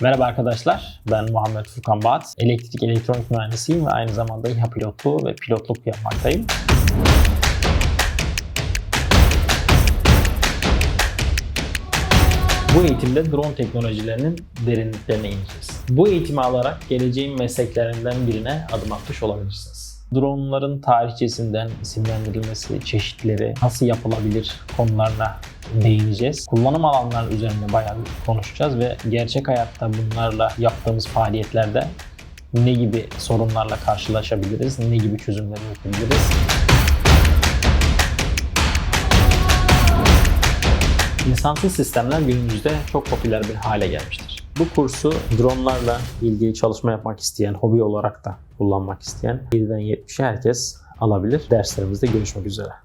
Merhaba arkadaşlar, ben Muhammed Furkan Baat. Elektrik elektronik mühendisiyim ve aynı zamanda İHA pilotu ve pilotluk yapmaktayım. Bu eğitimde drone teknolojilerinin derinliklerine ineceğiz. Bu eğitimi alarak geleceğin mesleklerinden birine adım atmış olabilirsiniz. Dronların tarihçesinden isimlendirilmesi, çeşitleri, nasıl yapılabilir konularına değineceğiz. Kullanım alanları üzerinde bayağı konuşacağız ve gerçek hayatta bunlarla yaptığımız faaliyetlerde ne gibi sorunlarla karşılaşabiliriz, ne gibi çözümler üretebiliriz. İnsansız sistemler günümüzde çok popüler bir hale gelmiştir. Bu kursu dronlarla ilgili çalışma yapmak isteyen, hobi olarak da kullanmak isteyen 7'den 70'e herkes alabilir. Derslerimizde görüşmek üzere.